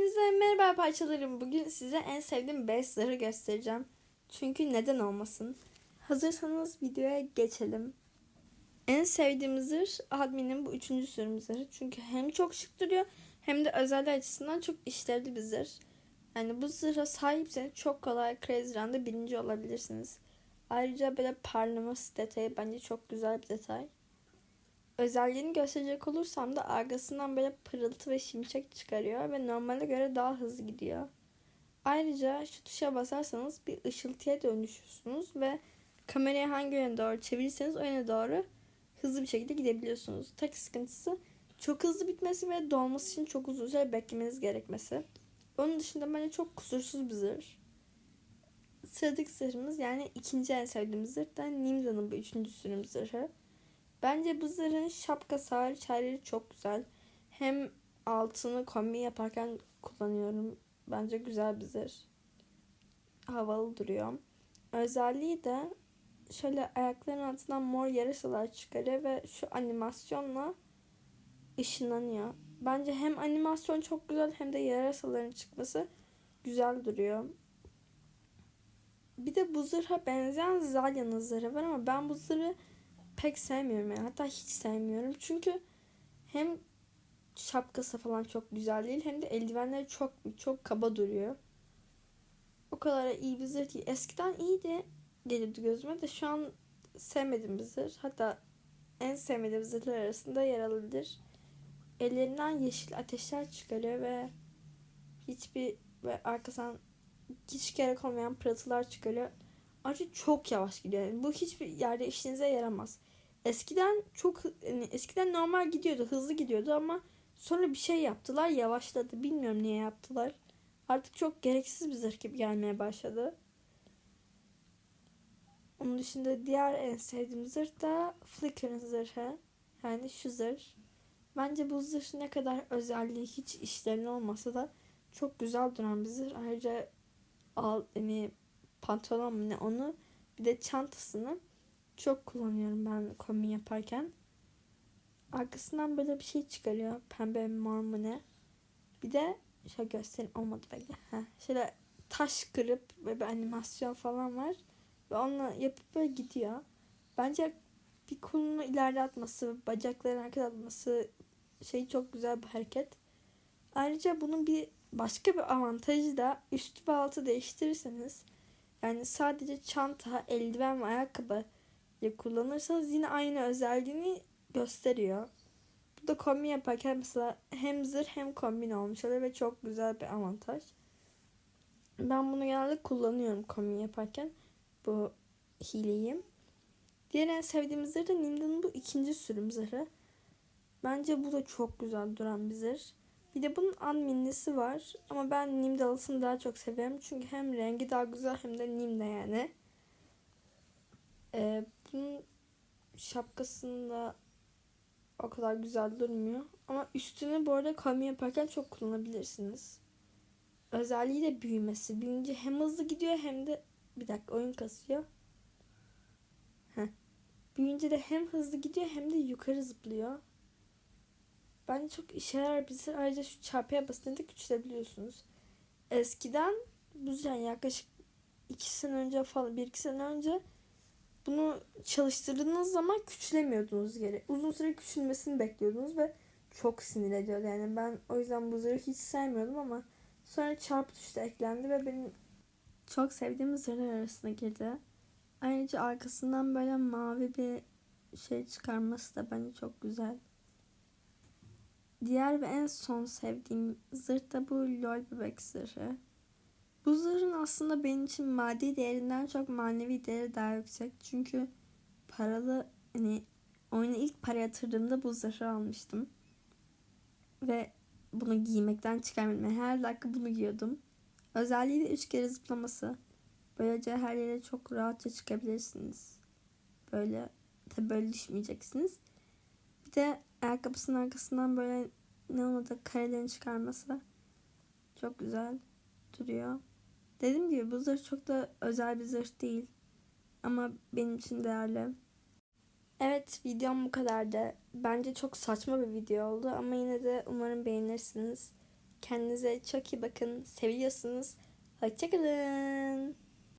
Hepinize merhaba parçalarım. Bugün size en sevdiğim 5 zırhı göstereceğim. Çünkü neden olmasın. Hazırsanız videoya geçelim. En sevdiğim zırh adminin bu üçüncü sürüm zırhı. Çünkü hem çok şık duruyor hem de özelliği açısından çok işlevli bir zırh. Yani bu zırha sahipseniz çok kolay Crazy Run'da birinci olabilirsiniz. Ayrıca böyle parlaması detayı bence çok güzel bir detay. Özelliğini gösterecek olursam da arkasından böyle pırıltı ve şimşek çıkarıyor ve normale göre daha hızlı gidiyor. Ayrıca şu tuşa basarsanız bir ışıltıya dönüşüyorsunuz ve kamerayı hangi yöne doğru çevirirseniz o yöne doğru hızlı bir şekilde gidebiliyorsunuz. Tek sıkıntısı çok hızlı bitmesi ve dolması için çok uzun süre beklemeniz gerekmesi. Onun dışında bence çok kusursuz bir zırh. Sıradaki zırhımız yani ikinci en sevdiğim zırh da Nimza'nın bu üçüncü sürüm zırhı. Bence bu zırhın şapkası hariç her yeri çok güzel. Hem altını kombi yaparken kullanıyorum. Bence güzel bir zırh. Havalı duruyor. Özelliği de şöyle ayakların altından mor yarasalar çıkarıyor ve şu animasyonla ışınlanıyor. Bence hem animasyon çok güzel hem de yarasaların çıkması güzel duruyor. Bir de bu zırha benzeyen Zalya'nın zırhı var ama ben bu zırhı pek sevmiyorum yani. Hatta hiç sevmiyorum. Çünkü hem şapkası falan çok güzel değil hem de eldivenleri çok çok kaba duruyor. O kadar iyi bir zırh değil. Eskiden iyiydi gelirdi gözüme de şu an sevmediğim bir zırh. Hatta en sevmediğim zırhlar arasında yer alabilir. Ellerinden yeşil ateşler çıkarıyor ve hiçbir ve arkasından hiç gerek olmayan pırıltılar çıkarıyor. Ayrıca çok yavaş gidiyor. Yani bu hiçbir yerde işinize yaramaz. Eskiden çok yani eskiden normal gidiyordu, hızlı gidiyordu ama sonra bir şey yaptılar, yavaşladı. Bilmiyorum niye yaptılar. Artık çok gereksiz bir zırh gibi gelmeye başladı. Onun dışında diğer en sevdiğim zırh da Flicker'ın zırhı. Yani şu zırh. Bence bu zırh ne kadar özelliği hiç işlerine olmasa da çok güzel duran bir zırh. Ayrıca al, yani pantolon mu ne onu bir de çantasını çok kullanıyorum ben kombin yaparken. Arkasından böyle bir şey çıkarıyor. Pembe mor mu ne. Bir de şöyle göstereyim olmadı belki. Heh, şöyle taş kırıp ve bir animasyon falan var. Ve onunla yapıp böyle gidiyor. Bence bir kolunu ileride atması, bacaklarını hareket atması şey çok güzel bir hareket. Ayrıca bunun bir başka bir avantajı da üstü ve altı değiştirirseniz yani sadece çanta, eldiven ve ayakkabı ile kullanırsanız yine aynı özelliğini gösteriyor. Bu da kombin yaparken mesela hem zırh hem kombin olmuş oluyor ve çok güzel bir avantaj. Ben bunu genelde kullanıyorum kombin yaparken. Bu hileyi. Diğer en sevdiğim zırh da Nimda'nın bu ikinci sürüm zırhı. Bence bu da çok güzel duran bir zırh. Bir de bunun adminlisi var. Ama ben Nimdalısını daha çok seviyorum. Çünkü hem rengi daha güzel hem de Nimda yani. Ee, bunun şapkasında o kadar güzel durmuyor. Ama üstünü bu arada kombin yaparken çok kullanabilirsiniz. Özelliği de büyümesi. Büyünce hem hızlı gidiyor hem de bir dakika oyun kasıyor. Heh. Büyünce de hem hızlı gidiyor hem de yukarı zıplıyor. Bence çok işe yarar bir sır. Ayrıca şu çarpıya basınca küçülebiliyorsunuz. Eskiden bu yani yaklaşık iki sene önce falan bir iki sene önce bunu çalıştırdığınız zaman küçülemiyordunuz geri. Uzun süre küçülmesini bekliyordunuz ve çok sinir ediyordu. Yani ben o yüzden bu zırhı hiç sevmiyordum ama sonra çarpı tuşu eklendi ve benim çok sevdiğim zırhlar arasına girdi. Ayrıca arkasından böyle mavi bir şey çıkarması da bence çok güzel. Diğer ve en son sevdiğim zırh da bu lol bebek zırhı. Bu zırhın aslında benim için maddi değerinden çok manevi değeri daha yüksek. Çünkü paralı hani oyuna ilk para yatırdığımda bu zırhı almıştım. Ve bunu giymekten çıkarmadım. Her dakika bunu giyiyordum. Özelliği de üç kere zıplaması. Böylece her yere çok rahatça çıkabilirsiniz. Böyle tabi böyle düşmeyeceksiniz. Bir de ayakkabısının arkasından böyle ne ona da karelerini çıkarması çok güzel duruyor. Dediğim gibi bu zırh çok da özel bir zırh değil. Ama benim için değerli. Evet videom bu kadardı. Bence çok saçma bir video oldu ama yine de umarım beğenirsiniz. Kendinize çok iyi bakın. Seviyorsunuz. Hoşçakalın.